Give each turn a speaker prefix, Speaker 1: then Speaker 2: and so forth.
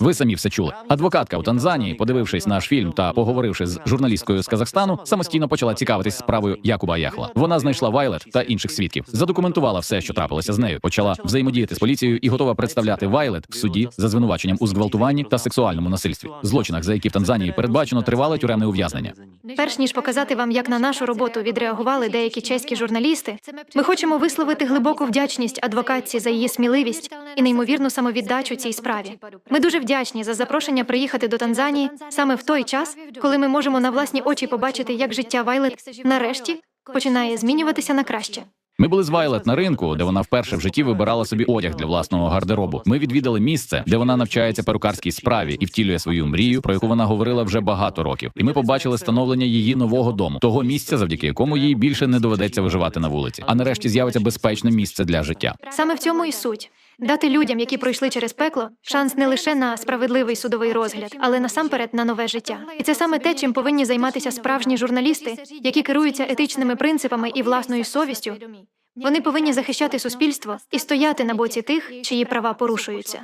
Speaker 1: Ви самі все чули. Адвокатка у Танзанії, подивившись наш фільм та поговоривши з журналісткою з Казахстану, самостійно почала цікавитись справою Якуба Яхла. Вона знайшла Вайлет та інших свідків, задокументувала все, що трапилося з нею, почала взаємодіяти з поліцією і готова представляти Вайлет в суді за звинуваченням у зґвалтуванні та сексуальному насильстві, злочинах, за які в Танзанії передбачено тривале тюремне ув'язнення.
Speaker 2: Перш ніж показати вам, як на нашу роботу відреагували деякі чеські журналісти, ми хочемо висловити глибоку вдячність адвокатці за її сміливість і неймовірну самовіддачу цій справі. Ми дуже вдячні за запрошення приїхати до Танзанії саме в той час, коли ми можемо на власні очі побачити, як життя Вайлет нарешті починає змінюватися на краще.
Speaker 1: Ми були з Вайлет на ринку, де вона вперше в житті вибирала собі одяг для власного гардеробу. Ми відвідали місце, де вона навчається перукарській справі і втілює свою мрію, про яку вона говорила вже багато років. І ми побачили становлення її нового дому, того місця, завдяки якому їй більше не доведеться виживати на вулиці, а нарешті з'явиться безпечне місце для життя.
Speaker 2: Саме в цьому і суть. Дати людям, які пройшли через пекло, шанс не лише на справедливий судовий розгляд, але насамперед на нове життя. І це саме те, чим повинні займатися справжні журналісти, які керуються етичними принципами і власною совістю. Вони повинні захищати суспільство і стояти на боці тих, чиї права порушуються.